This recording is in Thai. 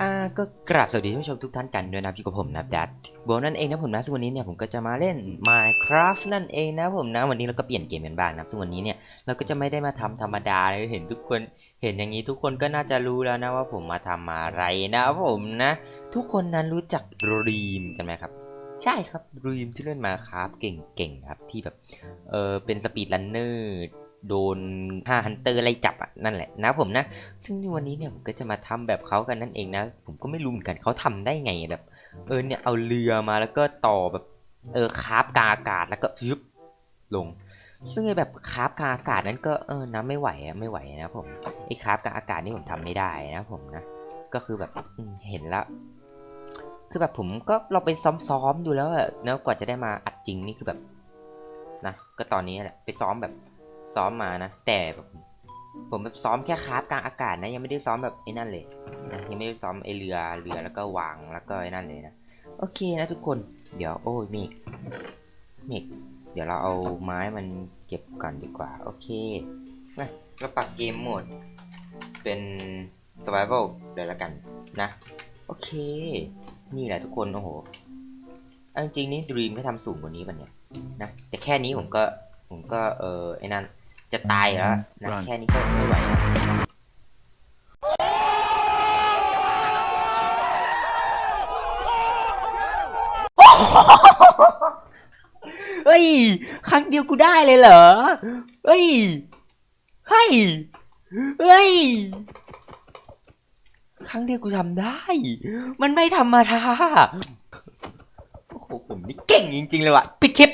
อ่าก็กราบสวัสดีท่านผู้ชมทุกท่านกันด้วยนะพี่กับผมนะดัดบอกนั่นเองนะผมนะซึ่งวันนี้เนี่ยผมก็จะมาเล่น Minecraft นั่นเองนะผมนะวันนี้เราก็เปลี่ยนเกมกันบ้างนะซึ่งวันนี้เนี่ยเราก็จะไม่ได้มาทำธรรมดาเลยเห็นทุกคนเห็นอย่างนี้ทุกคนก็น่าจะรู้แล้วนะว่าผมมาทำอะไรนะผมนะ ทุกคนนั้นรู้จักรีมกันไหมครับ ใช่ครับรีมที่เล่นมาครับเก่งๆครับที่แบบเออเป็นสปีดรันเนอร์ โดนห้าฮันเตอร์ไล่จับอะนั่นแหละนะผมนะ ซึ่งในวันนี้เนี่ยผมก็จะมาทำแบบเขากันนั่นเองนะ ผมก็ไม่รู้เหมือนกันเขาทำได้ไงแบบ เออเนี่ยเอาเรือมาแล้วก็ต่อแบบเออคาบกาอากาศแล้วก็ยึบลง ซึ่งไอ้แบบคาบกาอากาศนั้นก็เออนะไม่ไหวอะไม่ไหวนะผมไอ้คาบกาอากาศนี่ผมทำไม่ได้นะผมนะ ก็คือแบบเห็นแล้วคือแบบผมก็เราไปซ้อมๆดูแล้วอะแล้วกว่าจะได้มาอัดจริงนี่คือแบบนะก็ตอนนี้แหละไปซ้อมแบบ ซ้อมมานะ แต่แบบผมแบบซ้อมแค่คราฟกลางอากาศนะยังไม่ได้ซ้อมแบบไอ้นั่นเลยนะยังไม่ได้ซ้อมไอเรือเรือแล้วก็วางแล้วก็ไอ้นั่นเลยนะโอเคนะทุกคนเดี๋ยวโอ้ยเมฆเมฆเดี๋ยวเราเอาไม้มันเก็บก่อนดีกว่า โอเคมาเราปรับเกมโหมด เป็น survival เลยละกันนะ โอเค นี่แหละทุกคน โอ้โหเอาจริงๆนี่ดีมก็ทำสูงกว่านี้ป่ะเนี่ยนะแต่แค่นี้ผมก็ผมก็เออไอ้นั่น จะตายแล้วนะ Run แค่นี้ก็ไม่ไหวแล้วเฮ้ย ครั้งเดียวกูได้เลยเหรอ เฮ้ย เฮ้ย เฮ้ย ครั้งเดียวกูทำได้ มันไม่ธรรมดา โอ้โหผมนี่เก่งจริงๆเลยว่ะปิดคลิป